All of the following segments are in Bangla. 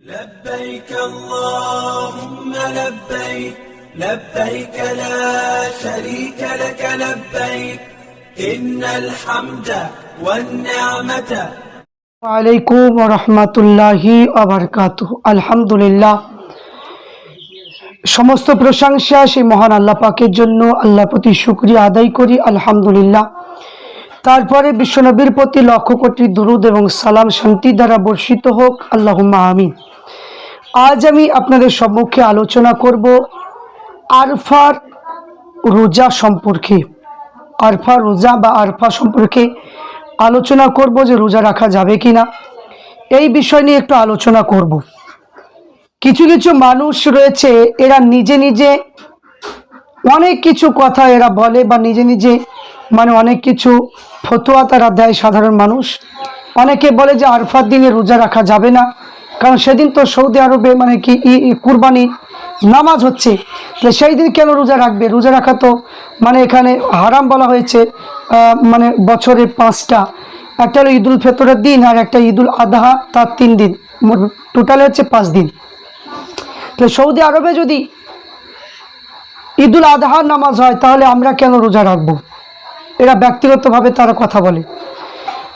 لبيك اللهم لبيك لبيك لا شريك لك لبيك إن الحمد والنعمة আলাইকুম রহমতুল্লাহি আবরকাত আলহামদুলিল্লাহ সমস্ত প্রশংসা সেই মহান আল্লাহ পাকের জন্য আল্লাহ প্রতি শুক্রিয়া আদায় করি আলহামদুলিল্লাহ তারপরে বিশ্বনবীর প্রতি লক্ষ কোটি দুরুদ এবং সালাম শান্তি দ্বারা বর্ষিত হোক আল্লাহুম্মা আমিন আজ আমি আপনাদের সম্মুখে আলোচনা করব আরফার রোজা সম্পর্কে। আরফা রোজা বা আরফা সম্পর্কে আলোচনা করব যে রোজা রাখা যাবে কি না এই বিষয় নিয়ে একটু আলোচনা করব। কিছু কিছু মানুষ রয়েছে, এরা নিজে নিজে অনেক কিছু কথা এরা বলে বা নিজে নিজে মানে অনেক কিছু ফতোয়া তারা দেয় সাধারণ মানুষ। অনেকে বলে যে আরফার দিনে রোজা রাখা যাবে না। কারণ সেদিন তো সৌদি আরবে মানে কি কুরবানি নামাজ হচ্ছে। তো সেই দিন কেন রোজা রাখবে? রোজা রাখা তো মানে এখানে হারাম বলা হয়েছে মানে বছরে পাঁচটা। একটা হলো ঈদুল ফেতরের দিন আর একটা ঈদুল আদহা তার তিন দিন। টোটালে হচ্ছে পাঁচ দিন। তো সৌদি আরবে যদি ঈদুল আদহার নামাজ হয়, তাহলে আমরা কেন রোজা রাখব? এরা ব্যক্তিগতভাবে তারা কথা বলে।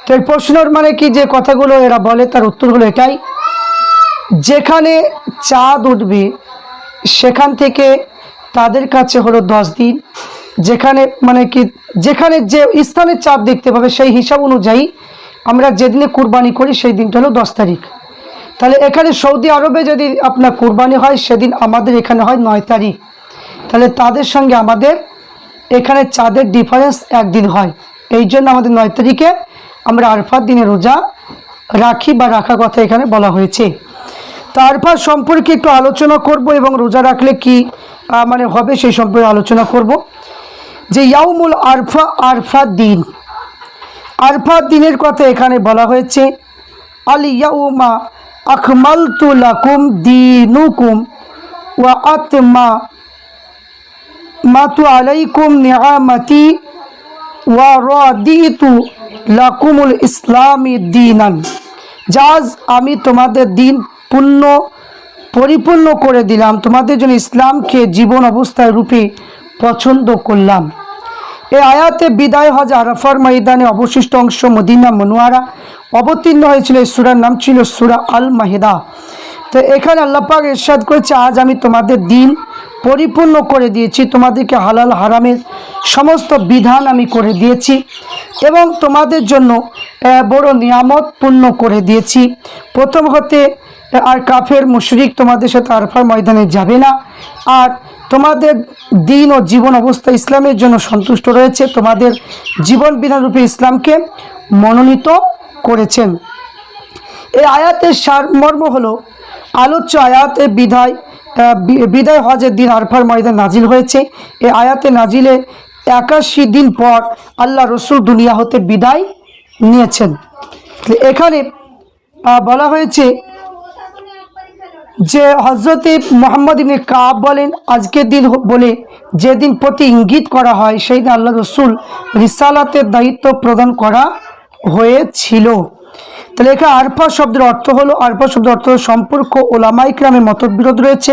তো এই প্রশ্নর মানে কি যে কথাগুলো এরা বলে, তার উত্তর হলো এটাই। যেখানে চাঁদ উঠবে, সেখান থেকে তাদের কাছে হলো দশ দিন। যেখানে মানে কি, যেখানে যে স্থানে চাঁদ দেখতে পাবে সেই হিসাব অনুযায়ী আমরা যেদিনে কুরবানি করি সেই দিনটা হলো দশ তারিখ। তাহলে এখানে সৌদি আরবে যদি আপনার কুরবানি হয়, সেদিন আমাদের এখানে হয় নয় তারিখ। তাহলে তাদের সঙ্গে আমাদের এখানে চাঁদের ডিফারেন্স একদিন হয়। এই জন্য আমাদের নয় তারিখে আমরা আরফার দিনে রোজা রাখি বা রাখার কথা এখানে বলা হয়েছে। তো আরফা সম্পর্কে একটু আলোচনা করব এবং রোজা রাখলে কি মানে হবে সেই সম্পর্কে আলোচনা করব। যে ইয়াউমুল আরফা আরফা দিন। আরফা দিনের কথা এখানে বলা হয়েছে, আল ইয়াউমা আকমালতু লাকুম দিনুকুম ওয়া আতমা মাতু আলাইকুম নিয়ামতি ওয়া রাদিতু লাকুমুল ইসলামী দিনান। যাজ আমি তোমাদের দিন পূর্ণ পরিপূর্ণ করে দিলাম। তোমাদের জন্য ইসলামকে জীবন অবস্থায় রূপে পছন্দ করলাম। এই আয়াতে বিদায় হজ আরাফার ময়দানে অবশিষ্ট অংশ মদিনা মনোয়ারা অবতীর্ণ হয়েছিল। এই সুরার নাম ছিল সুরা আল মাহিদা তো এখানে আল্লাপাক ইরশাদ করেছে, আজ আমি তোমাদের দিন পরিপূর্ণ করে দিয়েছি। তোমাদেরকে হালাল, হারামের সমস্ত বিধান আমি করে দিয়েছি এবং তোমাদের জন্য বড় নিয়ামত পূর্ণ করে দিয়েছি। প্রথম হতে আর কাফের মুশরিক তোমাদের সাথে আরফার ময়দানে যাবে না। আর তোমাদের দিন ও জীবন অবস্থা ইসলামের জন্য সন্তুষ্ট রয়েছে। তোমাদের জীবন বিধানরূপে ইসলামকে মনোনীত করেছেন। এই আয়াতের সারমর্ম হলো, আলোচ্য আয়াতে বিদায় বি- বিদায় হজের দিন আরফার ময়দান নাজিল হয়েছে। এই আয়াতে নাজিলে একাশি দিন পর আল্লাহ রসুল দুনিয়া হতে বিদায় নিয়েছেন। এখানে বলা হয়েছে যে হজরতে মোহাম্মদ ইবনে কাব বলেন আজকের দিন বলে যেদিন প্রতি ইঙ্গিত করা হয় সেই দিন আল্লাহ রসুল রিসালাতের দায়িত্ব প্রদান করা হয়েছিল। তাহলে এখানে আরফা শব্দের অর্থ হলো, আরফা শব্দের অর্থ সম্পর্ক ওলামাইক্রামে মতবিরোধ রয়েছে।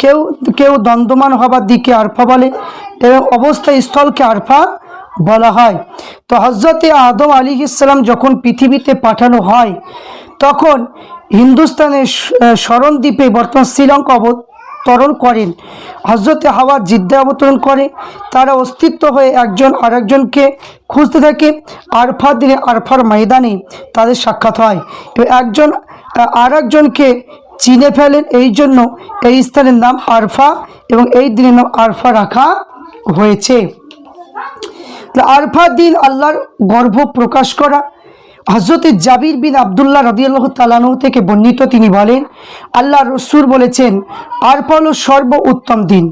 কেউ কেউ দ্বন্দ্বমান হবার দিকে আরফা বলে, এবং অবস্থা স্থলকে আরফা বলা হয়। তো হজরতে আদম আলী ইসলাম যখন পৃথিবীতে পাঠানো হয় তখন হিন্দুস্তানের স- আহ, শরণ দ্বীপে বর্তমান শ্রীলঙ্কা অবতরণ করেন। হজরতে হাওয়া জিদ্দা অবতরণ করে। তারা অস্তিত্ব হয়ে একজন আরেকজনকে খুঁজতে থাকে। আরফা দিনে আরফার ময়দানে তাদের সাক্ষাৎ হয়। এবং একজন আর একজনকে চিনে ফেলেন। এই জন্য এই স্থানের নাম আরফা এবং এই দিনের নাম আরফা রাখা হয়েছে। আরফা দিন আল্লাহর গর্ভ প্রকাশ করা হজরত জাবির বিন আবদুল্লাহ রদিয়াল্লাহ তালানু থেকে বর্ণিত তিনি বলেন, আল্লাহ রসুর বলেছেন, আর হল সর্ব উত্তম দিন।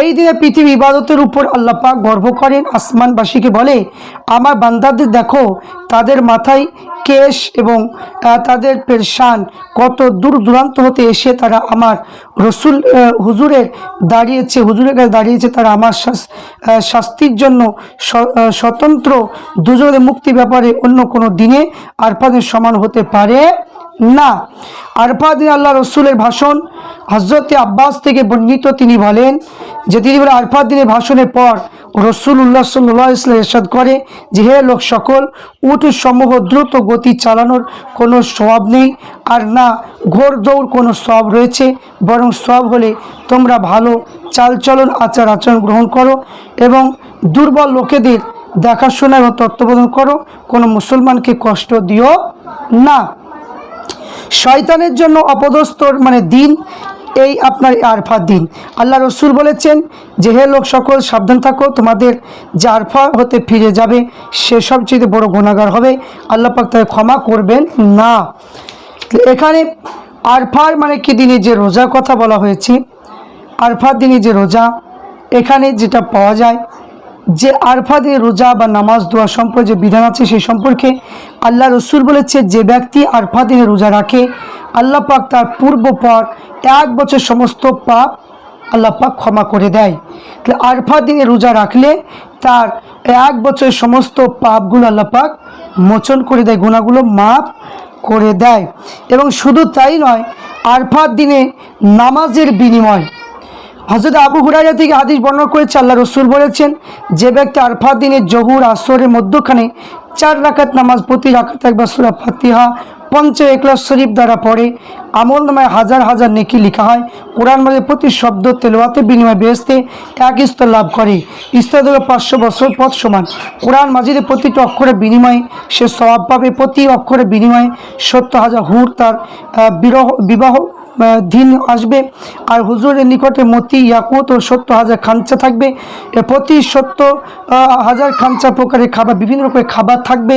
এই দিনে পৃথিবী ইবাদতের উপর আল্লাহ গর্ব করেন। আসমানবাসীকে বলে, আমার বান্দাদের দেখো, তাদের মাথায় কেশ এবং তাদের পেরশান কত দূর দূরান্ত হতে এসে তারা আমার রসুল হুজুরের দাঁড়িয়েছে, হুজুরের কাছে দাঁড়িয়েছে তারা আমার শাস্তির জন্য স্বতন্ত্র দুজনের মুক্তি ব্যাপারে অন্য কোনো দিনে আরফাদের সমান হতে পারে না। আরফা দিন আল্লাহ রসুলের ভাষণ হজরতে আব্বাস থেকে বর্ণিত তিনি বলেন যে তিনি বলে আরফা দিনের ভাষণের পর রসুল উল্লাহ সাল্লাহ ইসলাম এরশাদ করে যে, হে লোক সকল উঠ সমূহ দ্রুত গতি চালানোর কোনো স্বভাব নেই, আর না, ঘোর দৌড় কোনো সব রয়েছে, বরং সব হলে তোমরা ভালো চালচলন, আচার আচরণ গ্রহণ করো এবং দুর্বল লোকেদের দেখাশোনা এবং তত্ত্বাবধান করো, কোনো মুসলমানকে কষ্ট দিও না। শয়তানের জন্য অপদস্থর মানে দিন এই আপনার আরফার দিন। আল্লাহ রসুল বলেছেন যে, হে লোক সকল, সাবধান থাকো, তোমাদের যে আরফা হতে ফিরে যাবে, সে সবচেয়ে বড় গুণাগার হবে। আল্লাহ পাক তাকে ক্ষমা করবেন না। এখানে আরফার মানে কি? দিনে যে রোজার কথা বলা হয়েছে, আরফার দিনে যে রোজা, এখানে যেটা পাওয়া যায়, যে আরফা দিয়ে রোজা বা নামাজ, দোয়া সম্পর্কে যে বিধান আছে, সেই সম্পর্কে আল্লাহ রসুল বলেছে যে ব্যক্তি আরফা দিনে রোজা রাখে আল্লাহ পাক তার পূর্ব পর এক বছর সমস্ত পাপ আল্লাহ পাক ক্ষমা করে দেয়। তাহলে আরফা দিনে রোজা রাখলে তার এক বছর সমস্ত পাপগুলো আল্লাহ পাক মোচন করে দেয় গুণাগুলো মাপ করে দেয়। এবং শুধু তাই নয় আরফার দিনে নামাজের বিনিময়। হজরত আবু হুরাইরা থেকে হাদিস বর্ণনা করেছে, আল্লাহ রসুল বলেছেন, যে ব্যক্তি আরফা দিনে জহুর, আসরের মধ্যখানে চার রাকাত নামাজ, প্রতি রাকাত একবার সুরা ফাতিহা পঞ্চ একলাস শরীফ দ্বারা পড়ে। আমল নামায় হাজার হাজার নেকি লেখা হয়। কোরআন মাঝে প্রতি শব্দ, তেলোয়াতে, বিনিময় বেহেস্তে এক স্তর লাভ করে। স্তর দেবে পাঁচশো বছর পথ সমান। কোরআন মাজিদের প্রতিটি অক্ষরের বিনিময়ে সে স্বভাব পাবে। প্রতি অক্ষরের বিনিময়ে সত্তর হাজার হুর তার বিরহ, বিবাহ দিন আসবে। আর হুজুরের নিকটে মতি ইয়াকুত ও সত্তর হাজার খাঞ্চা থাকবে। প্রতি সত্তর হাজার খাঞ্চা প্রকারের খাবার, বিভিন্ন রকমের খাবার থাকবে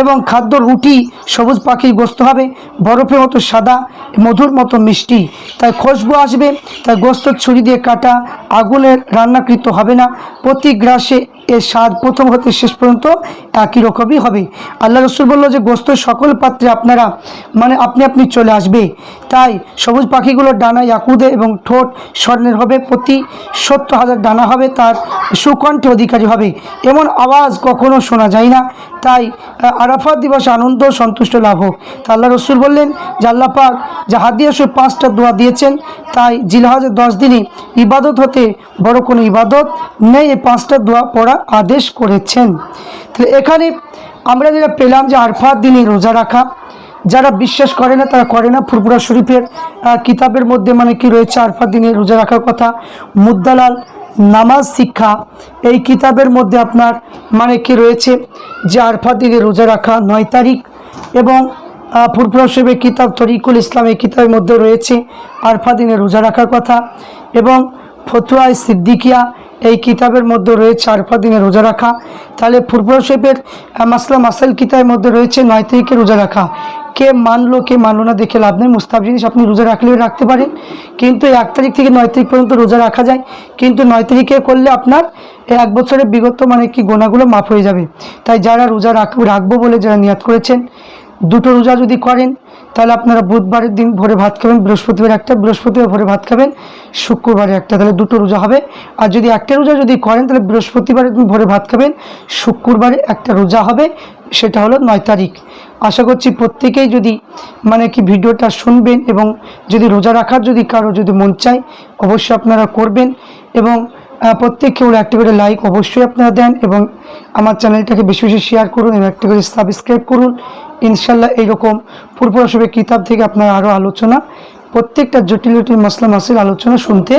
এবং খাদ্য রুটি, সবুজ পাখির গোস্ত হবে, বরফের মতো সাদা, মধুর মতো মিষ্টি। তাই খুশবু আসবে, তাই গোস্ত ছুরি দিয়ে কাটা, আগুনের রান্নাকৃত হবে না। প্রতি গ্রাসে এর স্বাদ প্রথম হতে শেষ পর্যন্ত একই রকমই হবে। আল্লাহ রসুল বলল যে, গোস্ত সকল পাত্রে আপনারা মানে আপনি আপনি চলে আসবে। তাই সবুজ পাখিগুলোর ডানা ইয়াকুদে এবং ঠোঁট স্বর্ণের হবে। প্রতি সত্তর হাজার ডানা হবে, তার সুকণ্ঠে অধিকারী হবে। এমন আওয়াজ কখনো শোনা যায় না। তাই আরাফাত দিবসে আনন্দ, সন্তুষ্ট লাভ হোক। তা আল্লাহ রসুল বললেন, যে আল্লাহ পাক যে হাদিয়াসে পাঁচটা দোয়া দিয়েছেন, তাই জিলহাজের দশ দিনই ইবাদত হতে বড় কোনো ইবাদত নেই, এই পাঁচটা দোয়া পড়া আদেশ করেছেন। তাহলে এখানে আমরা যেটা পেলাম যে আরফাত দিনে রোজা রাখা যারা বিশ্বাস করে না, তারা করে না। ফুরপুরা শরীফের কিতাবের মধ্যে মানে কি রয়েছে? আরফাত দিনে রোজা রাখার কথা। মুদ্দালাল নামাজ শিক্ষা, এই কিতাবের মধ্যে আপনার মানে কি রয়েছে? যে আরফাত দিনে রোজা রাখা নয় তারিখ এবং ফুরফুরা শরীফের কিতাব তরিকুল ইসলাম এই কিতাবের মধ্যে রয়েছে। আরফা দিনে রোজা রাখার কথা এবং ফতুয়ায় সিদ্দিকিয়া এই কিতাবের মধ্যে রয়েছে। আরফা দিনে রোজা রাখা। তাহলে ফুরফুরা শরীফের মাসলা মাসাইল কিতাবের মধ্যে রয়েছে নয় তারিখে রোজা রাখা। কে মানলো কে মানলো না, দেখে লাভ নেই। মুস্তাব জিনিস আপনি রোজা রাখলেও রাখতে পারেন। কিন্তু এক তারিখ থেকে নয় তারিখ পর্যন্ত রোজা রাখা যায়। কিন্তু নয় তারিখে করলে আপনার এক বছরের বিগত মানে কি গোনাগুলো মাফ হয়ে যাবে। তাই যারা রোজা রাখ, রাখব বলে যারা নিয়াত করেছেন, দুটো রোজা যদি করেন, তাহলে আপনারা বুধবারের দিন ভোরে ভাত খাবেন, বৃহস্পতিবার একটা, বৃহস্পতিবার ভোরে ভাত খাবেন, শুক্রবারে একটা, তাহলে দুটো রোজা হবে। আর যদি একটা রোজা যদি করেন, তাহলে বৃহস্পতিবারের দিন ভোরে ভাত খাবেন, শুক্রবারে একটা রোজা হবে, সেটা হলো নয় তারিখ। আশা করছি প্রত্যেকেই যদি মানে কি ভিডিওটা শুনবেন এবং যদি রোজা রাখার যদি কারও যদি মন চায়, অবশ্যই আপনারা করবেন এবং প্রত্যেককে ওরা একটা করে লাইক অবশ্যই আপনারা দেন এবং আমার চ্যানেলটাকে বেশি বেশি শেয়ার করুন এবং একটা করে সাবস্ক্রাইব করুন। ইনশাল্লাহ এইরকম পূর্বরসবের কিতাব থেকে আপনারা আরও আলোচনা, প্রত্যেকটা জটিল জটিল মশলা মাসের আলোচনা শুনতে